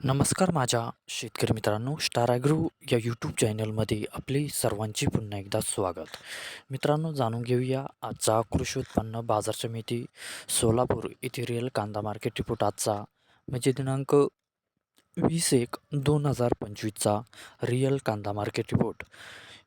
नमस्कार माझ्या शेतकरी मित्रांनो स्टार ॲग्रो या यूट्यूब चॅनलमध्ये आपले सर्वांचे पुन्हा एकदा स्वागत. मित्रांनो जाणून घेऊया आजचा कृषी उत्पन्न बाजार समिती सोलापूर येथे रिअल कांदा मार्केट रिपोर्ट आजचा. म्हणजे दिनांक वीस एक दोन हजार पंचवीसचा रिअल कांदा मार्केट रिपोर्ट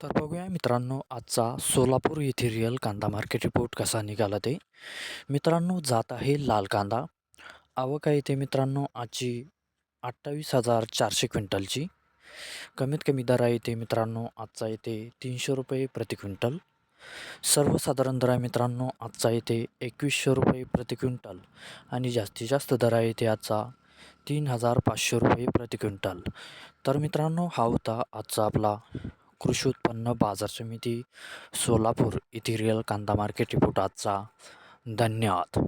तर बघूया मित्रांनो आजचा सोलापूर येथे रिअल कांदा मार्केट रिपोर्ट कसा निघाला ते. मित्रांनो जात आहे लाल कांदा. आवक आहे ते मित्रांनो आजची अठ्ठावीस हजार चारशे क्विंटलची. कमीत कमी दर आहे ते मित्रांनो आजचा येते तीनशे रुपये प्रति क्विंटल. सर्वसाधारण दर आहे मित्रांनो आजचा येते एकवीसशे रुपये प्रति क्विंटल. आणि जास्तीत जास्त दर आहे ते आजचा तीन हजार पाचशे रुपये प्रति क्विंटल. तर मित्रांनो हा होता आजचा आपला कृषी उत्पन्न बाजार समिती सोलापूर येथे रिअल कांदा मार्केट रिपोर्ट आजचा. धन्यवाद.